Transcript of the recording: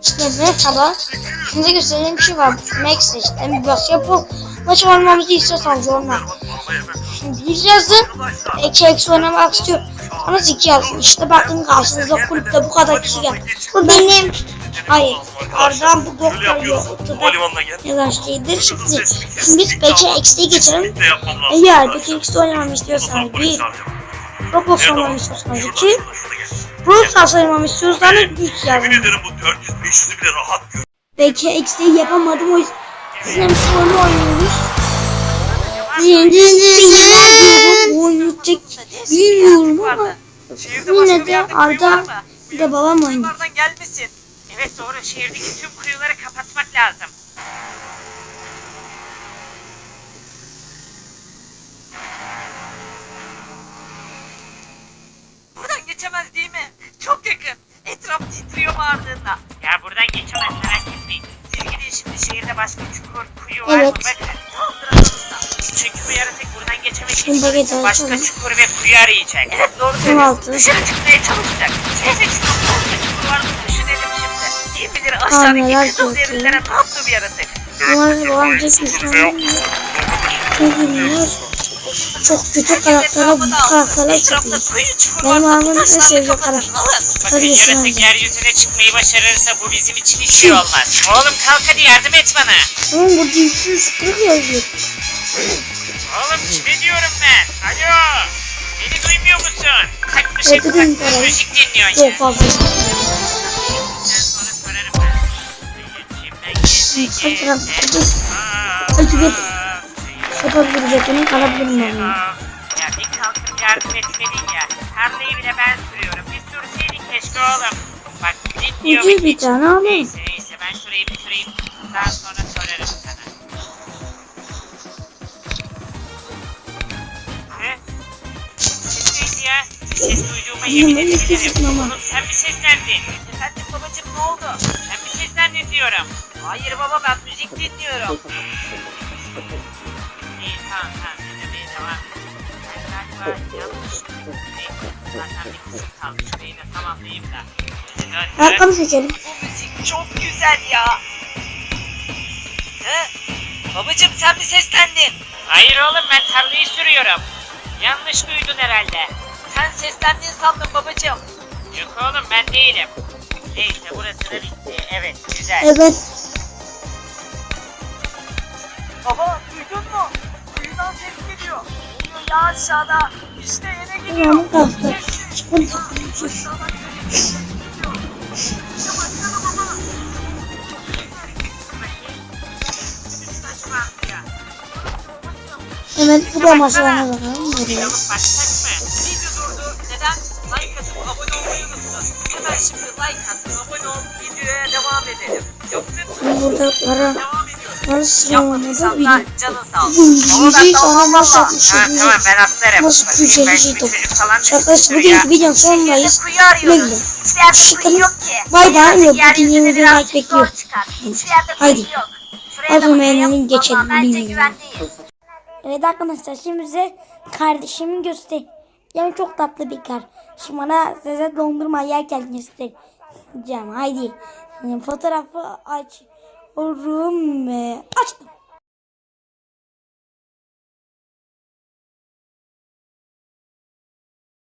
Şimdi merhaba. Şimdi göstereyim bir şey var. Max seçtim. Bas yapıl. Maç oynamamızı istiyorsanız yorumlar. Şimdi 100 yazın. 2 eksi oynamak istiyor. Ama 2 yazın. İşte bakın karşınıza kulüpte bu kadar kişi geldi. Bu benim. Hayır. Arda'm bu doktor yoktu. Yazan şeydir. Şimdi, şimdi biz 5'e eksiye geçelim. Eğer 2 eksi oynamamı istiyorsanız 1. Roblox oynamamı istiyorsanız 2. Rus tasarlamamı istiyorsan da güç yazın. Yemin ederim bu 400 500'ü bile rahat gör. Belki eksiği yapamadım o yüzden bizim sorunu oynuyoruz. Bilmiyorum oynayacak bilmiyorum ama yine de Arda bir de babam oynuyor. gelmesin. Evet doğru şehirdeki tüm kuyuları kapatmak lazım. Geçemez değil mi? Çok yakın. Etraf titriyor bağırdığında. Ya buradan geçemez merak etmeyin. Siz gidin şimdi şehirde başka çukur, kuyu var Evet. mı? Bakın tam sırasında. Çünkü bu yaratık buradan Şimdi için baget başka çukur ve kuyu arayacak. Evet doğru altı. söylüyorsun. Dışarı çıkmaya çalışacak. Neyse çok fazla çukur var mı düşünelim şimdi. Kim bilir neler aşağıdaki kızıl derinlere ne yaptı bu yaratık? Babam babam ki çünkü çok kötü iyi. kuyu çukur Benim varsa abim en sevdiği karakter. Hadi Bakın yaratık hadi. yeryüzüne çıkmayı başarırsa bu bizim için hiç iyi olmaz. Oğlum kalk hadi yardım et bana. Ama bu dilsiz sıkıntı yazıyor. Oğlum kime diyorum ben? Alo. Beni duymuyor musun? Dedim takmış parayı. müzik dinliyorsun Çok ya. fazla. Sonra sorarım ben. İçimden Kaç geçti. taraf bir yapabiliriz onu alabilirim ben. Ya bir kalkıp yardım etmedin ya. Tarlayı bile ben sürüyorum. Bir sürseydin keşke oğlum. Bak Ucu beni. bir tane alayım. Neyse neyse ben şurayı bitireyim. Daha sonra sorarım sana. Ne? Ses neydi ya? Bir ses duyduğuma yemin edebilirim. Oğlum sen mi seslendin? Efendim babacım ne oldu? Sen mi seslendin diyorum. Hayır baba ben müzik dinliyorum. Tamam tamam dinlemeye devam et. Ben galiba yanlış. Neyse zaten bir kısım kaldı. Şurayı da tamamlayayım da. Dön, dön. Ayakkabı seçelim. Bu müzik çok güzel ya. He? Babacım sen mi seslendin? Hayır oğlum ben tarlayı sürüyorum. Yanlış duydun herhalde. Sen seslendin sandım babacım. Yok oğlum ben değilim. Neyse burası da bitti. Evet güzel. Evet. Baba ya aşağıda. İşte eve geliyor. Tamam kalktı. Baksana baba. Evet bu da masalarına bakalım. Mı? Şimdi burada para Sıralamada Yapmadıysan da canın sağ olsun. Ama ben başlatmış. Ha tamam ben atlarım. Nasıl bir top. Arkadaşlar bugünkü videonun sonundayız. Kuyu yok ki. Bay bay. Yok, bugün yeni bir like bekliyor. Haydi. bakayım. elinin geçelim, bilmiyorum. Evet arkadaşlar şimdi size kardeşimi göster. Yani çok tatlı bir kar. Şimdi bana size dondurma yerken göstereceğim. Haydi. Fotoğrafı açıyorum ve açtım.